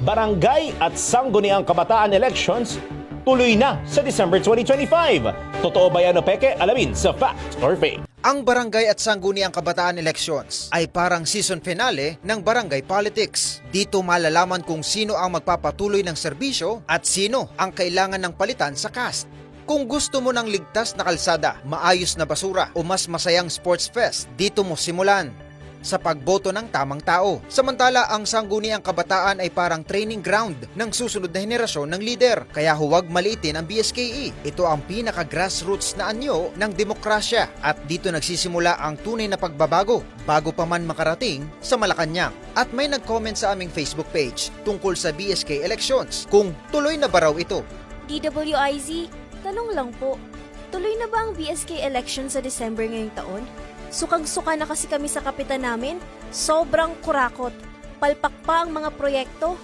barangay at sangguniang kabataan elections tuloy na sa December 2025. Totoo ba yan o peke? Alamin sa Fact or Fake. Ang Barangay at Sangguniang Kabataan Elections ay parang season finale ng barangay politics. Dito malalaman kung sino ang magpapatuloy ng serbisyo at sino ang kailangan ng palitan sa cast. Kung gusto mo ng ligtas na kalsada, maayos na basura o mas masayang sports fest, dito mo simulan sa pagboto ng tamang tao. Samantala, ang sangguniang kabataan ay parang training ground ng susunod na henerasyon ng lider. Kaya huwag maliitin ang BSKE. Ito ang pinaka-grassroots na anyo ng demokrasya at dito nagsisimula ang tunay na pagbabago bago pa man makarating sa Malacanang. At may nag-comment sa aming Facebook page tungkol sa BSK elections kung tuloy na ba raw ito. DWIZ, tanong lang po, tuloy na ba ang BSK election sa December ngayong taon? Sukang-suka na kasi kami sa kapitan namin, sobrang kurakot. Palpak pa ang mga proyekto.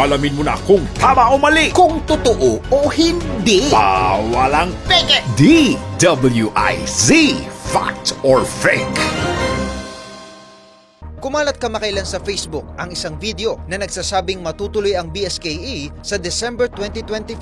Alamin mo na kung tama o mali. kung totoo o hindi. Bawal ang peke. D-W-I-Z. Fact or fake. Kumalat kamakailan sa Facebook ang isang video na nagsasabing matutuloy ang BSKE sa December 2025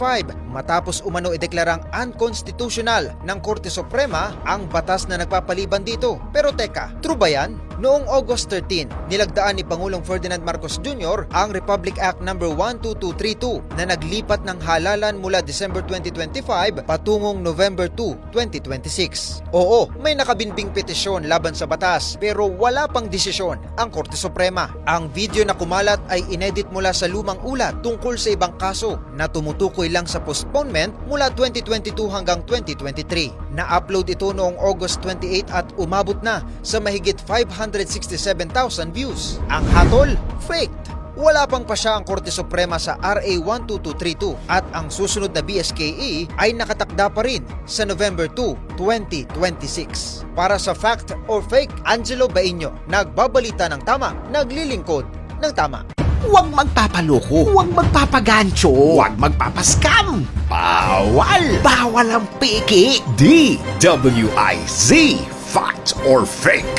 matapos umano ideklarang unconstitutional ng Korte Suprema ang batas na nagpapaliban dito. Pero teka, true ba yan? Noong August 13, nilagdaan ni Pangulong Ferdinand Marcos Jr. ang Republic Act No. 12232 na naglipat ng halalan mula December 2025 patungong November 2, 2026. Oo, may nakabinbing petisyon laban sa batas pero wala pang desisyon ang Korte Suprema. Ang video na kumalat ay inedit mula sa lumang ulat tungkol sa ibang kaso na tumutukoy lang sa postponement mula 2022 hanggang 2023. Na-upload ito noong August 28 at umabot na sa mahigit 567,000 views. Ang hatol, faked. Wala pang pasya ang Korte Suprema sa RA 12232 at ang susunod na BSKE ay nakatakda pa rin sa November 2, 2026. Para sa Fact or Fake, Angelo Baino, nagbabalita ng tama, naglilingkod ng tama. Huwag magpapaloko. Huwag magpapagancho. Huwag magpapaskam. Bawal. Bawal ang piki. D-W-I-Z. Fact or fake.